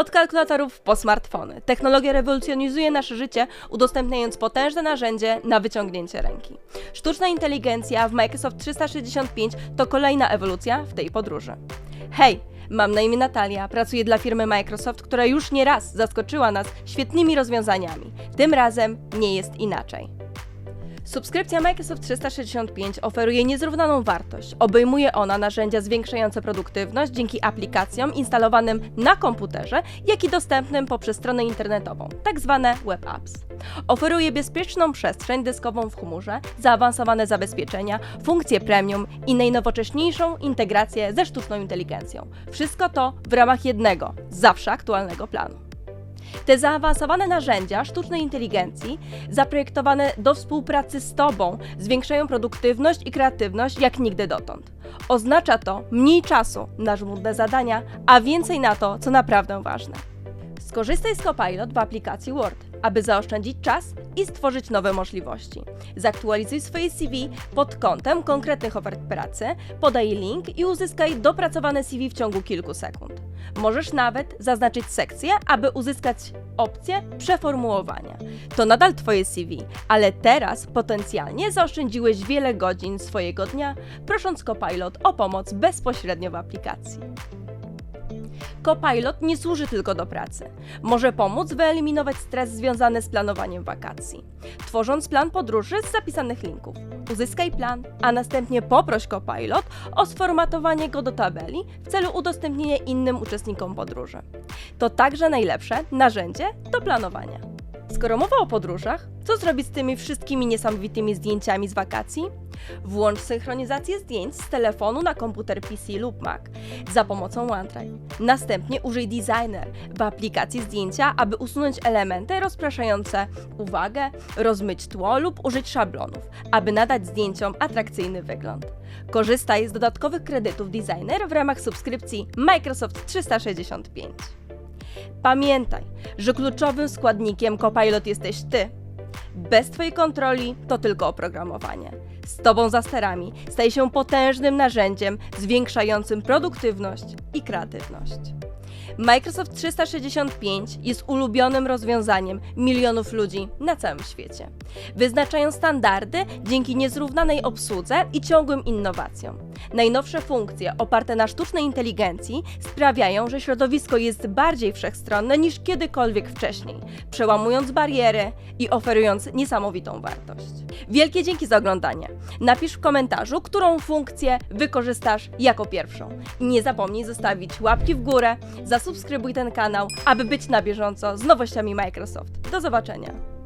Od kalkulatorów po smartfony. Technologia rewolucjonizuje nasze życie, udostępniając potężne narzędzie na wyciągnięcie ręki. Sztuczna inteligencja w Microsoft 365 to kolejna ewolucja w tej podróży. Hej! Mam na imię Natalia, pracuję dla firmy Microsoft, która już nie raz zaskoczyła nas świetnymi rozwiązaniami. Tym razem nie jest inaczej. Subskrypcja Microsoft 365 oferuje niezrównaną wartość. Obejmuje ona narzędzia zwiększające produktywność dzięki aplikacjom instalowanym na komputerze, jak i dostępnym poprzez stronę internetową, tak zwane web apps. Oferuje bezpieczną przestrzeń dyskową w chmurze, zaawansowane zabezpieczenia, funkcje premium i najnowocześniejszą integrację ze sztuczną inteligencją. Wszystko to w ramach jednego, zawsze aktualnego planu. Te zaawansowane narzędzia sztucznej inteligencji, zaprojektowane do współpracy z Tobą, zwiększają produktywność i kreatywność jak nigdy dotąd. Oznacza to mniej czasu na żmudne zadania, a więcej na to, co naprawdę ważne. Skorzystaj z Copilot w aplikacji Word, aby zaoszczędzić czas i stworzyć nowe możliwości. Zaktualizuj swoje CV pod kątem konkretnych ofert pracy, podaj link i uzyskaj dopracowane CV w ciągu kilku sekund. Możesz nawet zaznaczyć sekcję, aby uzyskać opcję przeformułowania. To nadal Twoje CV, ale teraz potencjalnie zaoszczędziłeś wiele godzin swojego dnia, prosząc Copilot o pomoc bezpośrednio w aplikacji. Copilot nie służy tylko do pracy. Może pomóc wyeliminować stres związany z planowaniem wakacji. Tworząc plan podróży z zapisanych linków, uzyskaj plan, a następnie poproś Copilot o sformatowanie go do tabeli w celu udostępnienia innym uczestnikom podróży. To także najlepsze narzędzie do planowania. Skoro mowa o podróżach, co zrobić z tymi wszystkimi niesamowitymi zdjęciami z wakacji? Włącz synchronizację zdjęć z telefonu na komputer PC lub Mac za pomocą OneDrive. Następnie użyj Designer w aplikacji zdjęcia, aby usunąć elementy rozpraszające uwagę, rozmyć tło lub użyć szablonów, aby nadać zdjęciom atrakcyjny wygląd. Korzystaj z dodatkowych kredytów Designer w ramach subskrypcji Microsoft 365. Pamiętaj, że kluczowym składnikiem Copilot jesteś Ty. Bez Twojej kontroli to tylko oprogramowanie. Z Tobą za sterami staje się potężnym narzędziem zwiększającym produktywność i kreatywność. Microsoft 365 jest ulubionym rozwiązaniem milionów ludzi na całym świecie. Wyznaczają standardy dzięki niezrównanej obsłudze i ciągłym innowacjom. Najnowsze funkcje oparte na sztucznej inteligencji sprawiają, że środowisko jest bardziej wszechstronne niż kiedykolwiek wcześniej, przełamując bariery i oferując niesamowitą wartość. Wielkie dzięki za oglądanie. Napisz w komentarzu, którą funkcję wykorzystasz jako pierwszą. I nie zapomnij zostawić łapki w górę, zasubskrybuj ten kanał, aby być na bieżąco z nowościami Microsoft. Do zobaczenia!